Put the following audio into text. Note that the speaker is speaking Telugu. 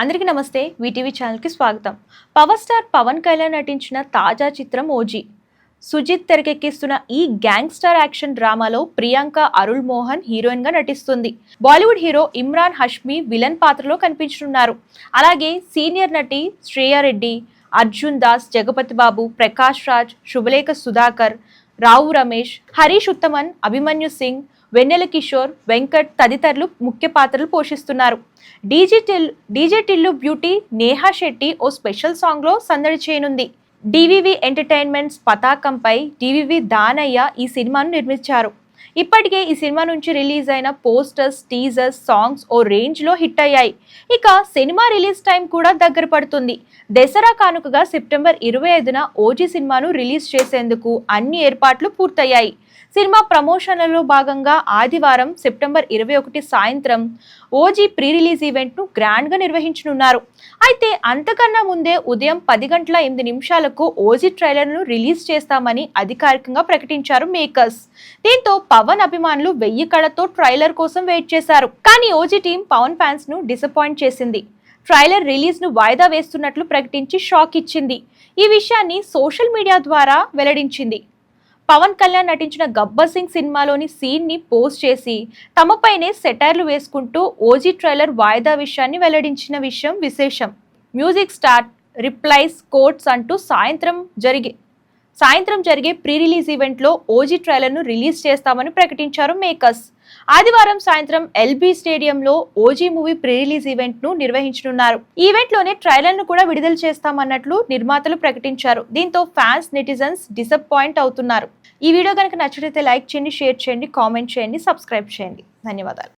అందరికీ నమస్తే వీటీవీ ఛానల్కి స్వాగతం. పవర్ స్టార్ పవన్ కళ్యాణ్ నటించిన తాజా చిత్రం ఓజీ. సుజిత్ తెరకెక్కిస్తున్న ఈ గ్యాంగ్స్టర్ యాక్షన్ డ్రామాలో ప్రియాంక అరుళ్ మోహన్ హీరోయిన్గా నటిస్తుంది. Bollywood hero Emraan Hashmi villain పాత్రలో కనిపించనున్నారు. అలాగే సీనియర్ నటి శ్రేయారెడ్డి అర్జున్ దాస్ జగపతి బాబు ప్రకాష్ రాజ్ శుభలేఖ సుధాకర్ రావు రమేష్ హరీష్ ఉత్తమన్ అభిమన్యు సింగ్ వెన్నెల కిషోర్ వెంకట్ తదితరులు ముఖ్య పాత్రలు పోషిస్తున్నారు. డీజిటిల్ డీజేటిల్లు బ్యూటీ నేహా శెట్టి ఓ స్పెషల్ సాంగ్లో సందడి చేయనుంది. డివివి ఎంటర్టైన్మెంట్స్ పతాకంపై డివివి దానయ్య ఈ సినిమాను నిర్మించారు. ఇప్పటికే ఈ సినిమా నుంచి రిలీజ్ అయిన పోస్టర్స్ టీజర్స్ సాంగ్స్ ఓ రేంజ్లో హిట్ అయ్యాయి. ఇక సినిమా రిలీజ్ టైం కూడా దగ్గర పడుతుంది. దసరా కానుకగా సెప్టెంబర్ ఇరవై ఐదున ఓజీ సినిమాను రిలీజ్ చేసేందుకు అన్ని ఏర్పాట్లు పూర్తయ్యాయి. సినిమా ప్రమోషన్లలో భాగంగా ఆదివారం సెప్టెంబర్ ఇరవై ఒకటి సాయంత్రం ఓజీ ప్రీ రిలీజ్ ఈవెంట్ను గ్రాండ్గా నిర్వహించనున్నారు. అయితే అంతకన్నా ముందే ఉదయం పది గంటల ఎనిమిది నిమిషాలకు ఓజీ ట్రైలర్ను రిలీజ్ చేస్తామని అధికారికంగా ప్రకటించారు మేకర్స్. దీంతో పవన్ అభిమానులు వెయ్యి కళతో ట్రైలర్ కోసం వెయిట్ చేశారు. కానీ ఓజీ టీం పవన్ ఫ్యాన్స్ను డిసప్పాయింట్ చేసింది. ట్రైలర్ రిలీజ్ను వాయిదా వేస్తున్నట్లు ప్రకటించి షాక్ ఇచ్చింది. ఈ విషయాన్ని సోషల్ మీడియా ద్వారా వెల్లడించింది. పవన్ కళ్యాణ్ నటించిన గబ్బర్ సింగ్ సినిమాలోని సీన్ని పోస్ట్ చేసి తమపైనే సెటైర్లు వేసుకుంటూ ఓజీ ట్రైలర్ వాయిదా విషయాన్ని వెల్లడించిన విషయం విశేషం. మ్యూజిక్ స్టార్ట్ రిప్లైస్ కోట్స్ అంటూ సాయంత్రం జరిగే సాయంత్రం జరిగే ప్రీ రిలీజ్ ఈవెంట్లో ఓజీ ట్రైలర్ను రిలీజ్ చేస్తామని ప్రకటించారు మేకర్స్. ఆదివారం సాయంత్రం ఎల్బీ స్టేడియంలో ఓజీ మూవీ ప్రీ రిలీజ్ ఈవెంట్ను నిర్వహించనున్నారు. ఈవెంట్లోనే ట్రైలర్ను కూడా విడుదల చేస్తామన్నట్లు నిర్మాతలు ప్రకటించారు. దీంతో ఫ్యాన్స్ నెటిజన్స్ డిసప్పాయింట్ అవుతున్నారు. ఈ వీడియో కనుక నచ్చితే లైక్ చేయండి షేర్ చేయండి కామెంట్ చేయండి సబ్స్క్రైబ్ చేయండి. ధన్యవాదాలు.